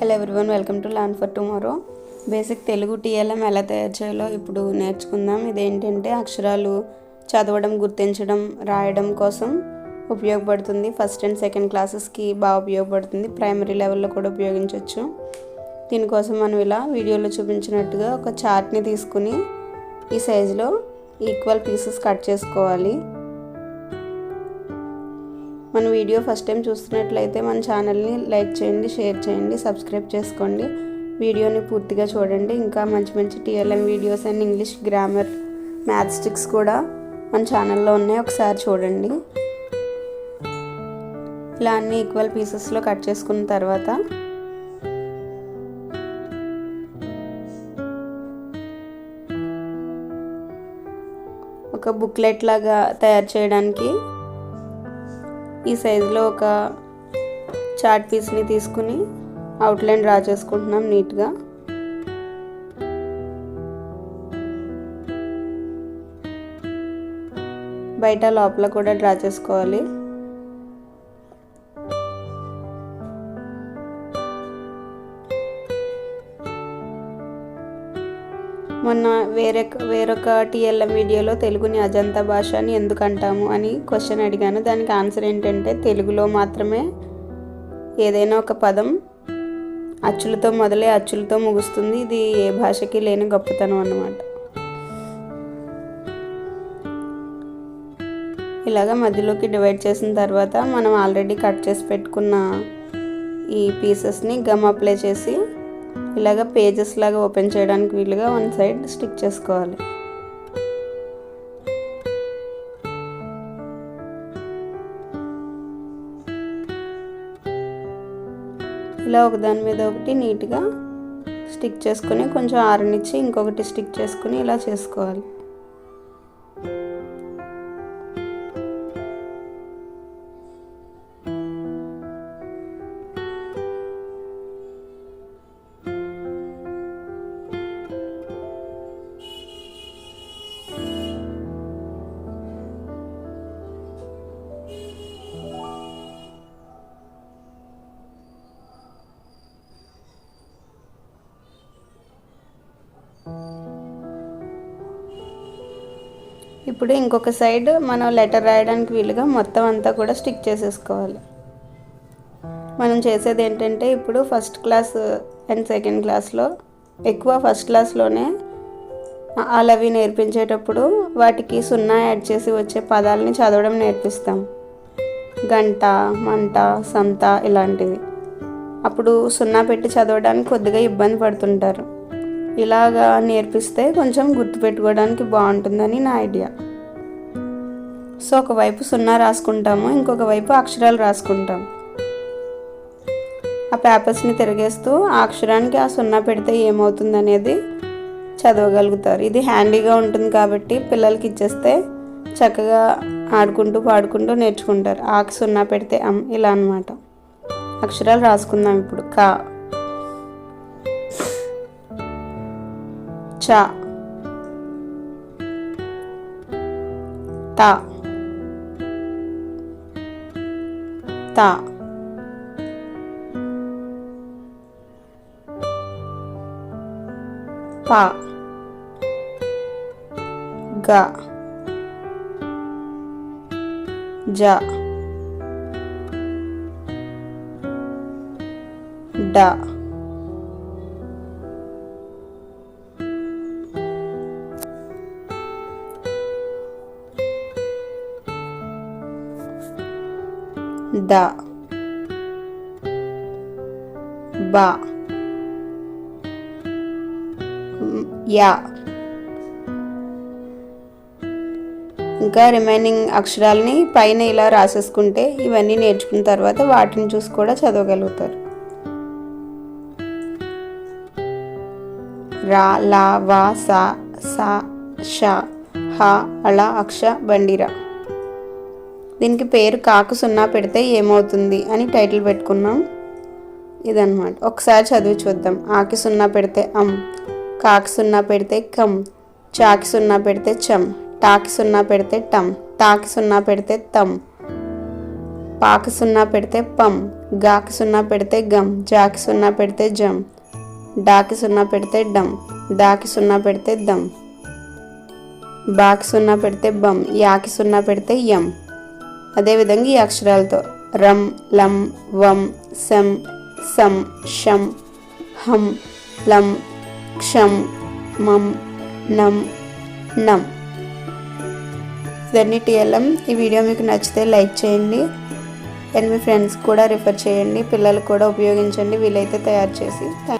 Hello everyone welcome to land for tomorrow. Basic Telugu TLM ఎలా తయారు చేయాలో ఇప్పుడు నేర్చుకుందాం. ఇదేంటంటే అక్షరాలు చదవడం గుర్తించడం రాయడం కోసం ఉపయోగపడుతుంది. ఫస్ట్ అండ్ సెకండ్ క్లాసెస్కి బాగా ఉపయోగపడుతుంది. ప్రైమరీ లెవెల్లో కూడా ఉపయోగించవచ్చు దీనికోసం మనం ఇలా వీడియోలో చూపించినట్టుగా ఒక చార్ట్ని తీసుకుని ఈ సైజులో ఈక్వల్ పీసెస్ కట్ చేసుకోవాలి. మన వీడియో ఫస్ట్ టైం చూస్తున్నట్లయితే మన ఛానల్ని లైక్ చేయండి షేర్ చేయండి సబ్స్క్రైబ్ చేసుకోండి. వీడియోని పూర్తిగా చూడండి. ఇంకా మంచి మంచి TLM videos and English grammar maths sticks కూడా మన ఛానల్లో ఉన్నాయి. ఒకసారి చూడండి. ఇలా అన్ని ఈక్వల్ పీసెస్లో కట్ చేసుకున్న తర్వాత ఒక బుక్లెట్ లాగా తయారు చేయడానికి ఈ సైజులో ఒక చాట్ పీస్ని తీసుకుని అవుట్లైన్ డ్రా చేసుకుంటున్నాం నీట్గా. బయట లోపల కూడా డ్రా చేసుకోవాలి. మొన్న వేరే వేరొక టీఎల్ఎం వీడియోలో తెలుగుని అజంతా భాష అని ఎందుకు అంటాము అని క్వశ్చన్ అడిగాను. దానికి ఆన్సర్ ఏంటంటే తెలుగులో మాత్రమే ఏదైనా ఒక పదం అచ్చులతో మొదలై అచ్చులతో ముగుస్తుంది. ఇది ఏ భాషకి లేని గొప్పతనం అన్నమాట. ఇలాగ మధ్యలోకి డివైడ్ చేసిన తర్వాత మనం ఆల్రెడీ కట్ చేసి పెట్టుకున్న ఈ పీసెస్ని గమ్ అప్లై చేసి ఇలాగ పేజెస్ లాగా ఓపెన్ చేయడానికి వీలుగా వన్ సైడ్ స్టిక్ చేసుకోవాలి. ఇలా ఒకదాని మీద ఒకటి నీట్గా స్టిక్ చేసుకుని కొంచెం ఆరనిచ్చి ఇంకొకటి స్టిక్ చేసుకుని ఇలా చేసుకోవాలి. ఇప్పుడు ఇంకొక సైడ్ మనం లెటర్ రాయడానికి వీలుగా మొత్తం అంతా కూడా స్టిక్ చేసేసుకోవాలి. మనం చేసేది ఏంటంటే ఇప్పుడు ఫస్ట్ క్లాస్ అండ్ సెకండ్ క్లాస్లో ఎక్కువ ఫస్ట్ క్లాస్లోనే అలవి నేర్పించేటప్పుడు వాటికి సున్నా యాడ్ చేసి వచ్చే పదాలని చదవడం నేర్పిస్తాం. గంట మంట సంత ఇలాంటివి. అప్పుడు సున్నా పెట్టి చదవడానికి కొద్దిగా ఇబ్బంది పడుతుంటారు. ఇలాగా నేర్పిస్తే కొంచెం గుర్తుపెట్టుకోవడానికి బాగుంటుందని నా ఐడియా. సో ఒకవైపు సున్నా రాసుకుంటాము ఇంకొక వైపు అక్షరాలు రాసుకుంటాం. ఆ పేపర్స్ని తిరిగేస్తూ ఆ అక్షరానికి ఆ సున్నా పెడితే ఏమవుతుంది అనేది చదవగలుగుతారు. ఇది హ్యాండీగా ఉంటుంది కాబట్టి పిల్లలకి ఇచ్చేస్తే చక్కగా ఆడుకుంటూ పాడుకుంటూ నేర్చుకుంటారు. ఆకు సున్నా పెడితే అమ్ ఇలా అనమాట అక్షరాలు రాసుకుందాం ఇప్పుడు. కా. చ. త. త. ప. గ. జ. డ. ద. బ. యా. ఇంకా రిమైనింగ్ అక్షరాలని పైన ఇలా రాసేసుకుంటే ఇవన్నీ నేర్చుకున్న తర్వాత వాటిని చూసి కూడా చదవగలుగుతారు. రా లా వా సా సా ష హ అళ అక్ష బండిరా. దీనికి పేరు కాకు సున్నా పెడితే ఏమవుతుంది అని టైటిల్ పెట్టుకున్నాం ఇదన్నమాట ఒకసారి చదివి చూద్దాం ఆకి సున్నా పెడితే అమ్ కాకి సున్నా పెడితే కమ్ చాకి సున్నా పెడితే చమ్ టాకి సున్నా పెడితే టమ్ తాకి సున్నా పెడితే తమ్ పాకి సున్నా పెడితే పమ్ గాకి సున్నా పెడితే గమ్ జాకి సున్నా పెడితే జమ్ డాకి సున్నా పెడితే డమ్ దాకి సున్నా పెడితే దమ్ బాకి సున్నా పెడితే బమ్ యాకి సున్నా పెడితే యం అదేవిధంగా ఈ అక్షరాలతో రం లం వం సం సం షం హం లం క్షం మం నం నం. ఇవన్నీ టీఎల్ఎం. ఈ వీడియో మీకు నచ్చితే లైక్ చేయండి. అండ్ మీ ఫ్రెండ్స్ కూడా రిఫర్ చేయండి. పిల్లలు కూడా ఉపయోగించండి. వీలైతే తయారు చేసి